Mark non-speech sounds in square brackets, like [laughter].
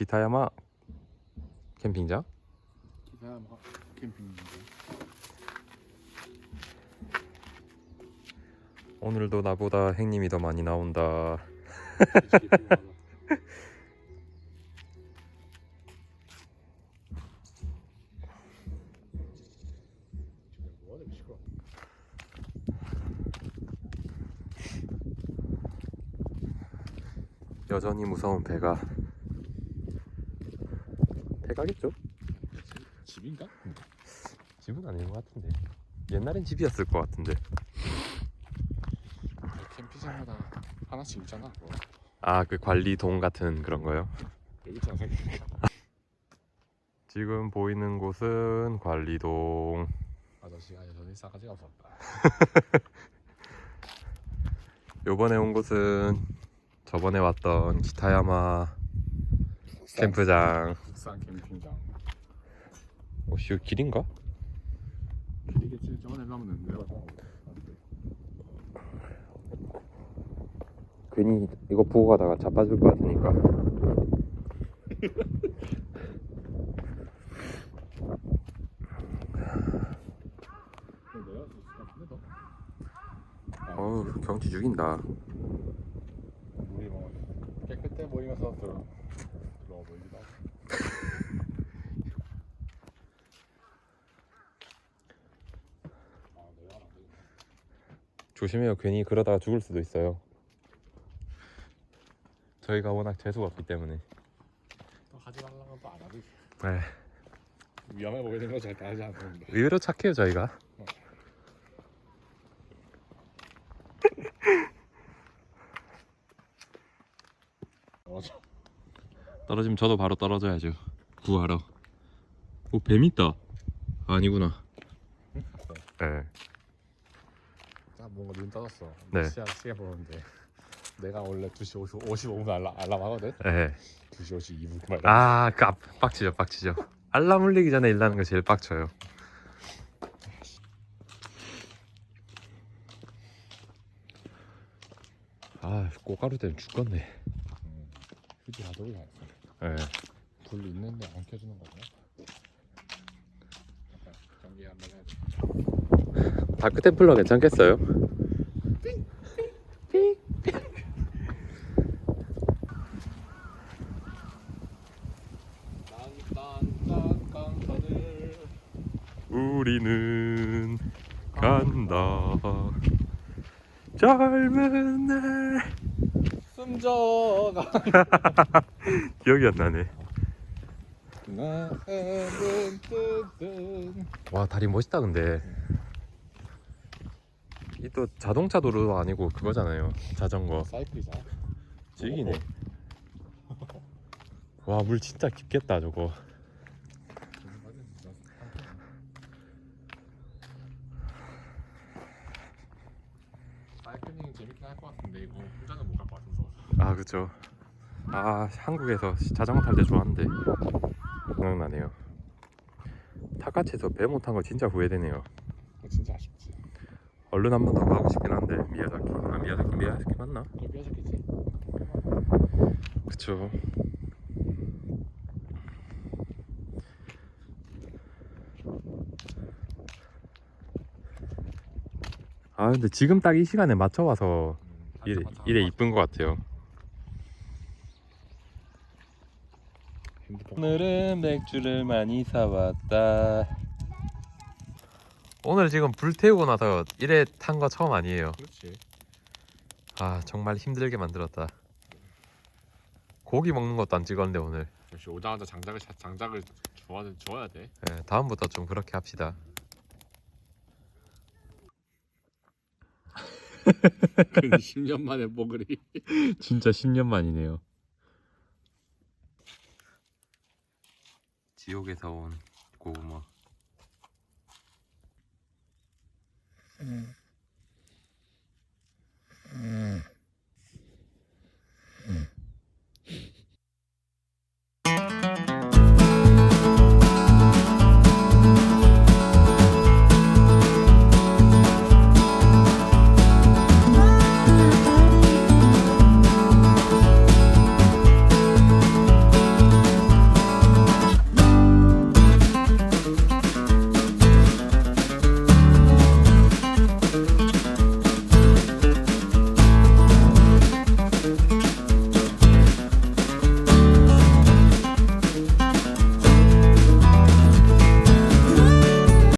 기타야마 캠핑장? 기사야마 캠핑인데 오늘도 나보다 행님이 더 많이 나온다. [laughs] 여전히 무서운 배가. 배가겠죠? 집인가? 집은 아닌 것 같은데. 옛날엔 집이었을 것 같은데. 캠핑장마다 하나씩 있잖아 그거. 아그 관리동 같은 그런 거요? 여기. 지금 보이는 곳은 관리동. 아저씨가 여전히 싸가지가 없었다 [laughs] 요번에 온 곳은 저번에 왔던 기타야마 캠프장. 국산 캠핑장 오씨 길인가? 길이겠지 저번에 가면 내려가서 괜히 이거 보고 가다가 자빠질 것 같으니까. 어우 경치 죽인다. 우리 뭐 깨끗해 보이면서 들어 보이기도 하고 아 내려가면 안 되겠네 조심해요. 괜히 그러다가 죽을 수도 있어요. 저희가 워낙 재수가 없기 때문에. 또 하지 말라고 또안 하지 네. 위험해 보이는 거 절대 하지 않는데 의외로 착해요 저희가. [laughs] 맞아 떨어지면 저도 바로 떨어져야죠. 구하러. 오뱀 있다. 아니구나. 네. 자 뭔가 눈 떠졌어 네. 시간 시계 보는데 내가 원래 2시 50, 55분 알람, 알람 하거든 네. 2시 52분 그말 아, 그 앞, 빡치죠, 빡치죠. 알람 울리기 전에 일하는 거 제일 빡쳐요. 아, 꽃가루 때문에 죽겠네. 휴지 가져오기 잘했어 네. 불 있는데 안 켜주는 거구나 약간 전기 한번 해야 돼 다크 템플러 괜찮겠어요? 우리는 간다. 젊은 날. 숨져가 [laughs] 기억이 안 나네. 와, 다리 멋있다, 근데. 이 또 자동차 도로도 아니고 그거잖아요. 자전거. 사이클이잖아 찍이네. 와, 물 진짜 깊겠다, 저거. 사이클링 재밌긴 할 것 같은데 이거 혼자는 못 갈 것 같아서 아, 그쵸. 아, 한국에서 자전거 탈 때 좋았는데. 생각나네요. 타카치에서 배 못 탄 거 진짜 후회되네요. 진짜 아쉽지 얼른 한 번 더 가고 싶긴 한데, 미야자키. 아, 미야자키, 미야자키 맞나? 여기 하셨겠지 그쵸. 아, 근데 지금 딱 이 시간에 맞춰 와서 이래, 이래 이쁜 것 같아요. 오늘은 맥주를 많이 사왔다. 오늘 지금 불 태우고 나서 이래 탄 거 처음 아니에요. 그렇지 아 정말 힘들게 만들었다. 고기 먹는 것도 안 찍었는데 오늘. 역시 오자마자 장작을 자- 장작을 줘야, 줘야 돼 예, 다음부터 좀 그렇게 합시다. [laughs] [laughs] 10년 만에 뽀글이 진짜 10년 만이네요. 지옥에서 온 고구마. 음.